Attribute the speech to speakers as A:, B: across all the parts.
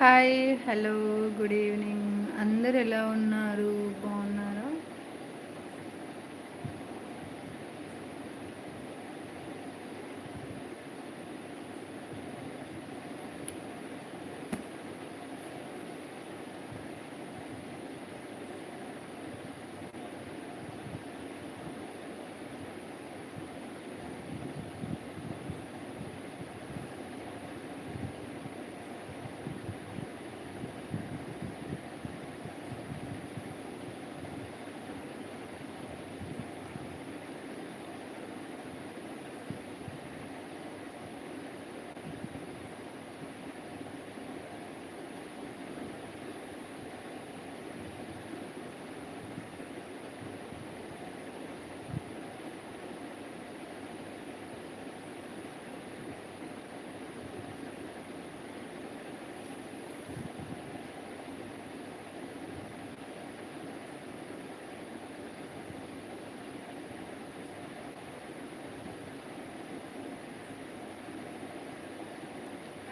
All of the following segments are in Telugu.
A: Hi hello good evening. అందరు ఎలా ఉన్నారు? బాగున్నారు?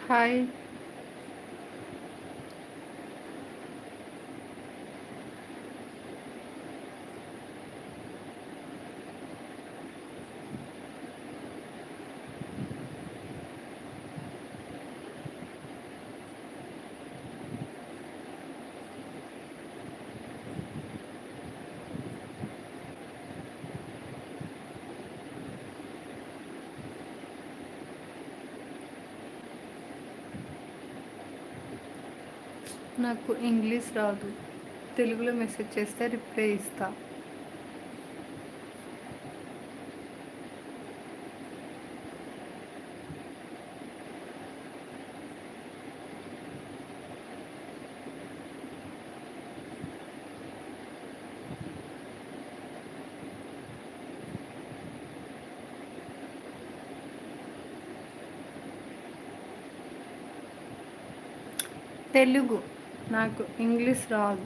A: హాయ్ నాకు ఇంగ్లీష్ రాదు. తెలుగులో మెసేజ్ చేస్తే రిప్లై ఇస్తా. తెలుగు. నాకు ఇంగ్లీష్ రాదు.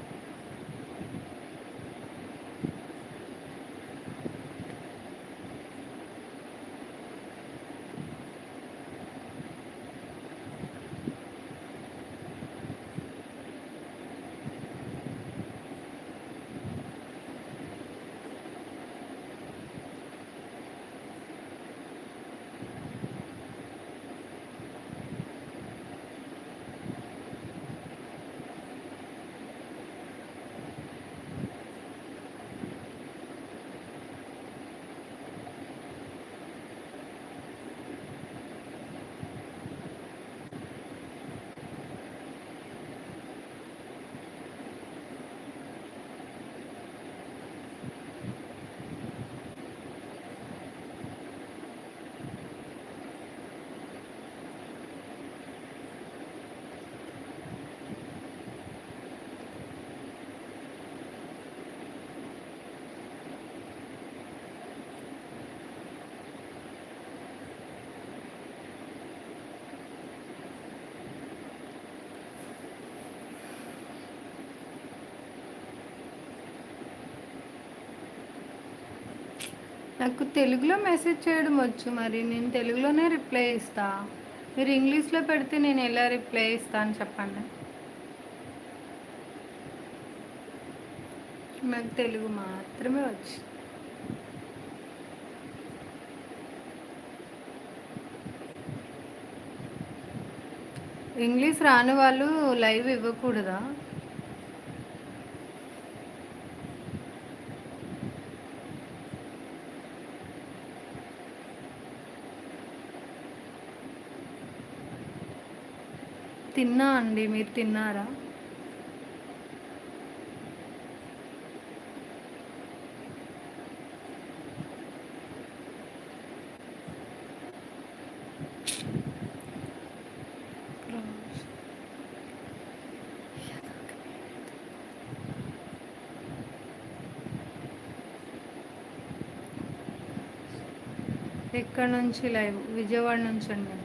A: నాకు తెలుగులో మెసేజ్ చేయడం వచ్చు మరి నేను తెలుగులోనే రిప్లై ఇస్తా. మీరు ఇంగ్లీష్లో పెడితే నేను ఎలా రిప్లై ఇస్తాను చెప్పండి. నాకు తెలుగు మాత్రమే వచ్చు. ఇంగ్లీష్ రాని వాళ్ళు లైవ్ ఇవ్వకూడదా? తిన్నా అండి మీరు తిన్నారా? ఎక్కడ నుంచి లైవ్? విజయవాడ నుంచి అండి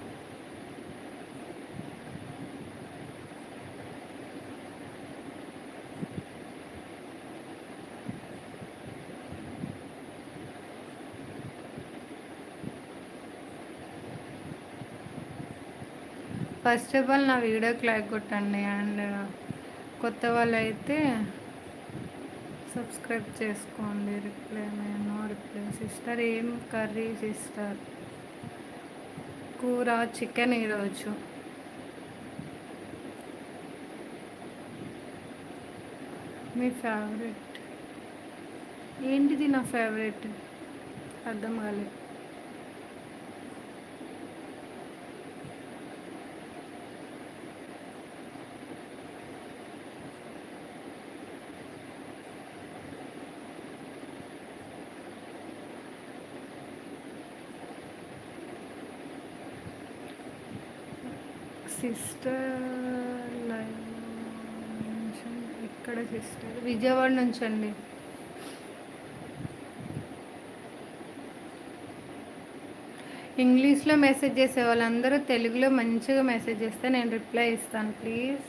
A: ఫస్ట్ ఆఫ్ ఆల్ నా వీడియోకి లైక్ కొట్టండి అండ్ కొత్త వాళ్ళు అయితే సబ్స్క్రైబ్ చేసుకోండి రిప్లై నేను రిప్లై సిస్టర్ ఏం కర్రీ సిస్టర్ కూర చికెన్ ఈరోజు. మీ ఫేవరెట్. ఏంటిది నా ఫేవరెట్? అర్థం కాలేదు సిస్టర్ లైవ్ ఎక్కడ సిస్టర్? విజయవాడ నుంచి అండి. ఇంగ్లీష్లో మెసేజ్ చేసే వాళ్ళందరూ తెలుగులో మంచిగా మెసేజ్ చేస్తే నేను రిప్లై ఇస్తాను ప్లీజ్.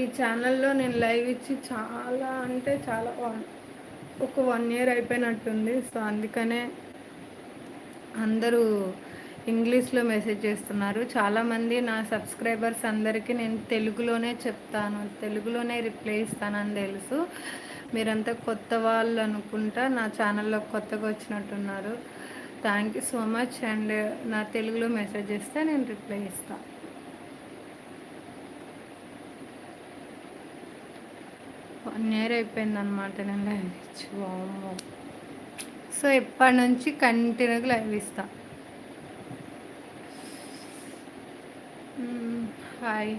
A: ఈ ఛానల్లో నేను లైవ్ ఇచ్చి చాలా అంటే చాలా ఒక వన్ ఇయర్ అయిపోయినట్టుంది. సో అందుకనే అందరూ ఇంగ్లీష్లో మెసేజ్ చేస్తున్నారు. చాలామంది నా సబ్స్క్రైబర్స్ అందరికీ నేను తెలుగులోనే చెప్తాను తెలుగులోనే రిప్లై ఇస్తానని తెలుసు. మీరంతా కొత్త వాళ్ళు అనుకుంటా నా ఛానల్లో కొత్తగా వచ్చినట్టున్నారు. Thank you so much and నా తెలుగులో మెసేజ్ చేస్తే నేను రిప్లై ఇస్తాను వన్ అయిపోయింది అనమాట నేను లైవ్ ఇచ్చి సో ఎప్పటి నుంచి కంటిన్యూగా లైవ్ ఇస్తా. హాయ్.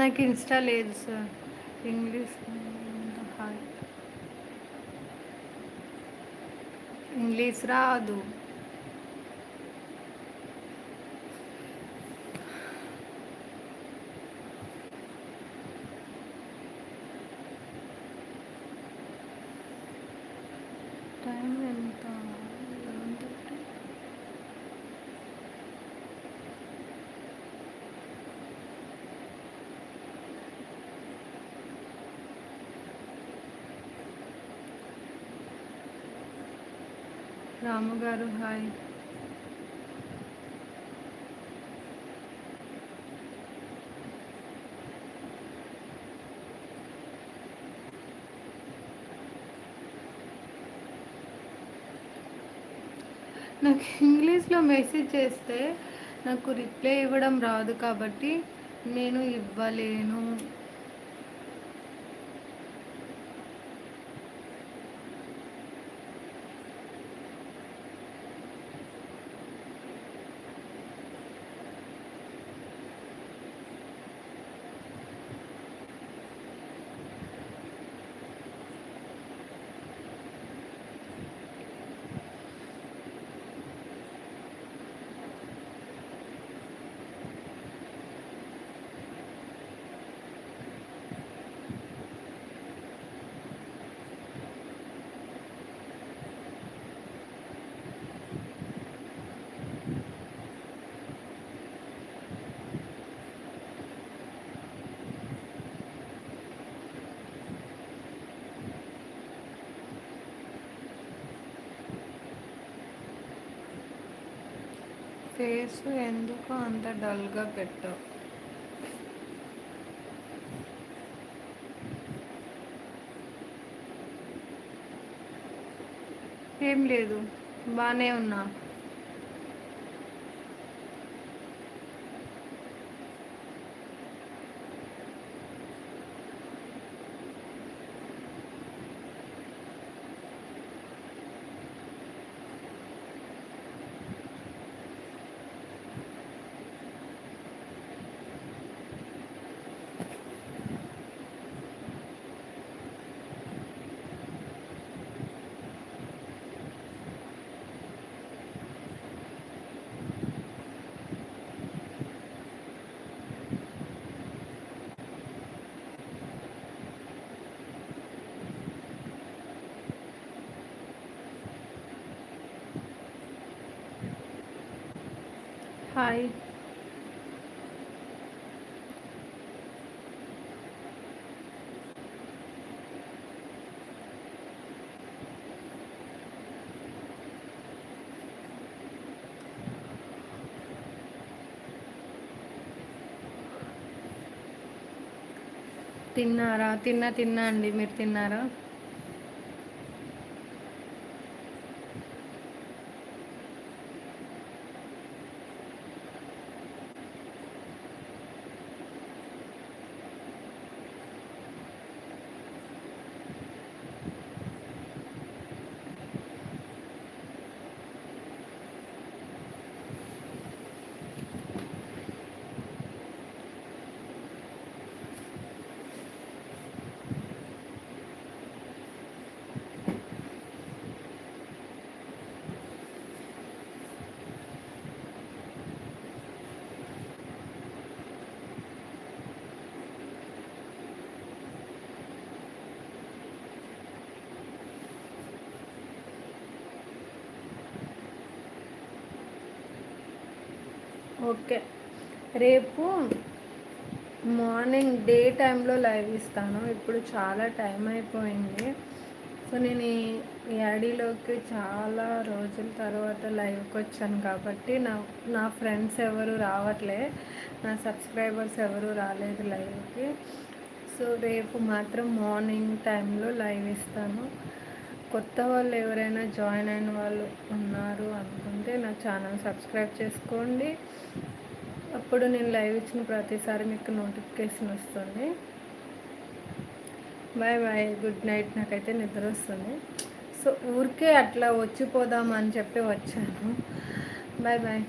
A: నాకు ఇన్స్టా లేదు సార్ ఇంగ్లీష్ హాయ్. ఇంగ్లీష్ రాదు టైం ఎంత రాము గారు హాయ్. నాకు ఇంగ్లీష్లో మెసేజ్ చేస్తే నాకు రిప్లై ఇవ్వడం రాదు కాబట్టి నేను ఇవ్వలేను. ఫేస్ ఎందుకు అంత డల్గా పెట్టావు? ఏం లేదు బాగానే ఉన్నా. హాయ్ తిన్నారా? తిన్నా తిన్నా అండి. మీరు తిన్నారా? ఓకే. రేపు మార్నింగ్ డే టైంలో లైవ్ ఇస్తాను. ఇప్పుడు చాలా టైం అయిపోయింది. సో నేను ఈ ఐడిలోకి చాలా రోజుల తర్వాత లైవ్కి వచ్చాను కాబట్టి నా నా ఫ్రెండ్స్ ఎవరు రావట్లే. నా సబ్స్క్రైబర్స్ ఎవరు రాలేదు లైవ్కి. సో రేపు మాత్రం మార్నింగ్ టైంలో లైవ్ ఇస్తాను. కొత్త వాళ్ళు ఎవరైనా జాయిన్ అయిన వాళ్ళు ఉన్నారు అనుకుంటే నా ఛానల్ సబ్స్క్రైబ్ చేసుకోండి. అప్పుడు నేను లైవ్ ఇచ్చిన ప్రతిసారి మీకు నోటిఫికేషన్ వస్తుంది. Bye bye good night. నాకైతే నిద్ర వస్తుంది. సో ఊరికే అట్లా వచ్చిపోదాం అని చెప్పి వచ్చాను. Bye bye.